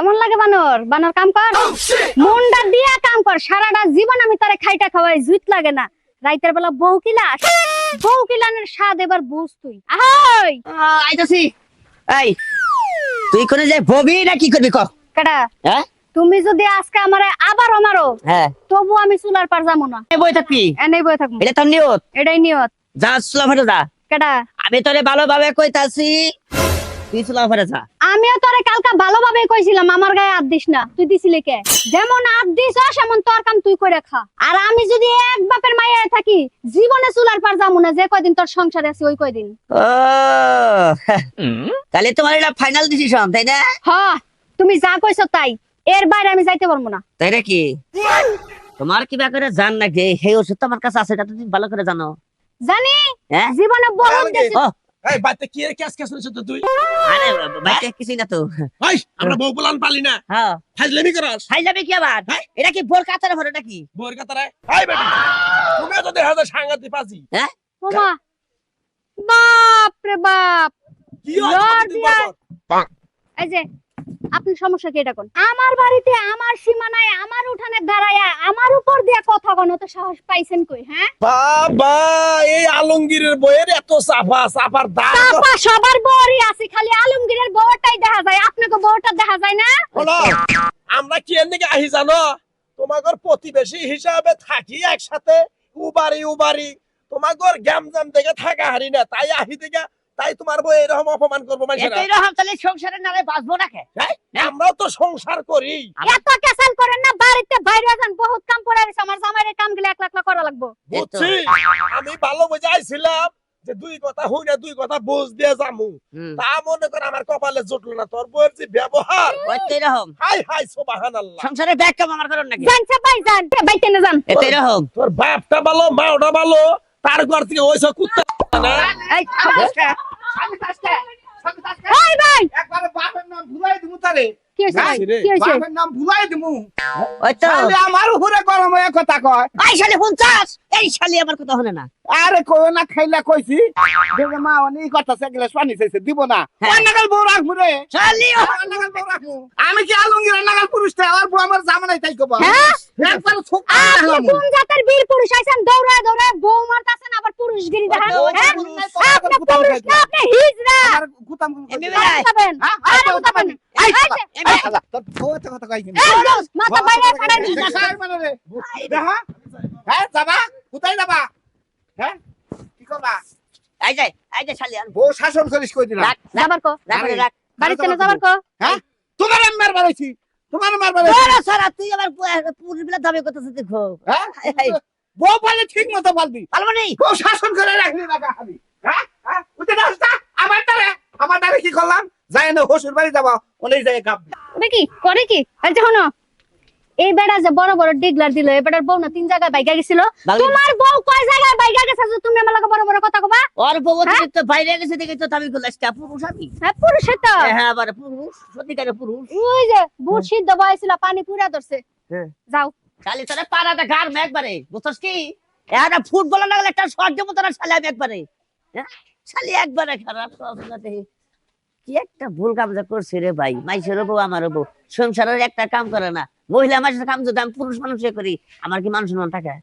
কেমন লাগে বানর? বানর কাম কর। মুন্ডা দিয়া কাম কর। সারাটা জীবন আমি তারে খাইটা খাওয়াই জুত লাগে না। রাইতের বেলা বউ কিলাস বউ কিলানের স্বাদ এবার বুঝ তুই। আহই! আইতাছি। এই তুই কোনে যে ববি না কি করবি ক? কেডা? হ্যাঁ? তুমি যদি আজকে আমারে আবার আমারো হ্যাঁ। তবু আমি চুলার পার যাব না। এই বই থাকবি? এনেই বই থাকব। এটা তোর নিয়ত? এটাই নিয়ত। যা সুলা ফেটে যা। কেডা? আমি তোরে ভালোভাবে কইতাছি। তুই যা। আমিও তোরে কালকা ভালোভাবে কইছিলাম আমার গায়ে হাত দিস না। তুই দিছিলি কে? যেমন হাত দিস সেমন তোর কাম তুই করে খা। আর আমি যদি এক বাপের মায়ের থাকি জীবনে চুলার পার যাব না যে কয়দিন তোর সংসারে আছি ওই কয়দিন। ও তাহলে তোমার এটা ফাইনাল ডিসিশন তাই না? হ তুমি যা কইছো তাই। এর বাইরে আমি যাইতে পারব না। তাই নাকি? তোমার কিবা করে জান নাকি? সেই ওষুধ তো আমার কাছে আছে এটা তুমি ভালো করে জানো। জানি। হ্যাঁ? জীবনে বহুত এই বাড়িতে কি এর ক্যাশ ক্যাশ হয়েছে তো তুই? আরে বাইরে কিছুই না তো। ভাই আমরা বউ বলান পালি না। হ্যাঁ। ফাজলেমি করস। খাই যাবে কি আবার? হ্যাঁ? এটা কি বোর কাতারে ভরে নাকি? বউয়ের কাতারায় হাই বেটি তুমি তো দেখা যায় সাংঘাতি পাজি। হ্যাঁ? ওমা বাপ রে বাপ। কি? এই যে আপনি সমস্যা কি এটা কোন? আমার বাড়িতে আমার সীমানায় আমার উঠানে দাঁড়ায় আমার উপর দিয়া কথা কোন তো সাহস পাইছেন কই হ্যাঁ? বাবা এই আলমগীরের বইয়ের এত সাফা সাফার দাম পাপা সবার বউরই আছে খালি আলমগীরের বউটাই দেখা যায়। আপনাকে বউটা দেখা যায় না? হলো আমরা কি এর আহি জানো? তোমাগর প্রতিবেশী হিসাবে থাকি একসাথে উবারি উবারি। তোমাগর গ্যামজাম থেকে থাকা হারি না তাই আহি থেকে তাই তোমার বই এরকম অপমান করব তাহলে সংসারে বাঁচবো না কে? হ্যাঁ? আমরাও তো সংসার করি। এত কেসাল করেন না বাড়িতে বাইরে যান বহুত কাম পড়ে রয়েছে আমার জামাইয়ের কামগুলো এক লাখ লাখ করা লাগবো। বুঝছি? আমি ভালো বুঝাইছিলাম যে দুই কথা হই না দুই কথা বুঝ দিয়ে যামু। তা মনে করে আমার কপালে জুটলো না তোর বইয়ের যে ব্যবহার। এতই রকম হাই হাই সংসারে ব্যাগ কাম আমার কারণ নাকি? জানছে ভাই জান বাইতে না যান। এতই রকম তোর বাপটা ভালো মাওটা ভালো তার ঘর থেকে ওইসব কুত্তা না? এই একবারে এই ভাই! নাম ভুলাই দিমু তারে। ভাই? রে। বাপের নাম ভুলাই দিমু। ওই তো তাহলে আমার উপরে গরম কথা কয়। এই শালি হুনচাস এই শালি আমার কথা হনে না। আরে কই না খাইলা কইছি। মা অনেক কথা সেগুলো পানি চাইছে দিব না। হ্যাঁ। নাগাল বউ রাখব রে। আমি কি আলঙ্গির নাগাল পুরুষ তাই আর বউ আমার জামানাই তাই কব। হ্যাঁ? একবার ছোক আপনি কোন জাতের বীর পুরুষ আইছেন? দৌড়ায় দৌড়ায় বউ মারতাছেন আবার পুরুষগিরি দেখান। ওই যে হ্যাঁ? আপনি পুরুষ না আপনি গুতাম হ্যাঁ আরে তোর বউ এত কথা কই দেখা হ্যাঁ? যাবা? কোথায় যাবা? হ্যাঁ? কি করবা? শালি বউ শাসন করিস কই দিলাম? যাবার কো। বাড়িতে না যাবার কো। হ্যাঁ? তোমার আমি মারবার আইছি। তোমার বড় সারা তুই আবার পুরো বিলা দাবি করতেছিস দেখো। হ্যাঁ? বউ পালে ঠিক মতো পালবি পারব নেই বউ শাসন করে রাখলি না খালি হ্যাঁ? হ্যাঁ? উঠে আমার দ্বারে আমার দ্বারে কি করলাম? যাই না হসুর বাড়ি যাবা অনেক জায়গায় কাপ ওটা কি? করে কি? এই যে এই বেড়া যে বড় বড় ডিগলার দিল এই বেড়ার বউ না তিন জায়গায় বাইকা গেছিল। তোমার বউ কয় জায়গায় বাইকা গেছে যে তুমি আমার লগে বড় বড় কথা কবা ওর বউ তুমি তো বাইরে গেছে দেখে তো দাবি করলাস কা পুরুষ আমি? হ্যাঁ পুরুষের তো। হ্যাঁ আবার পুরুষ সত্যিকারের পুরুষ। ওই যে বুট সিদ্ধ বয়েছিল পানি পুরা ধরছে। হ্যাঁ। যাও। শালি তোরা পাড়াটা গার মে একবারে বুঝছস কি? একটা ফুটবল লাগলে একটা শর্ট দেবো তোরা শালি আমি একবারে। হ্যাঁ শালি একবারে খারাপ কি একটা ভুল কাম করছে রে ভাই মাইসের বউ আমার বউ। সংসারের একটা কাম করে না। মহিলা মানুষের কাম যদি আমি পুরুষ মানুষে করি আমার কি মানুষ মন থাকে?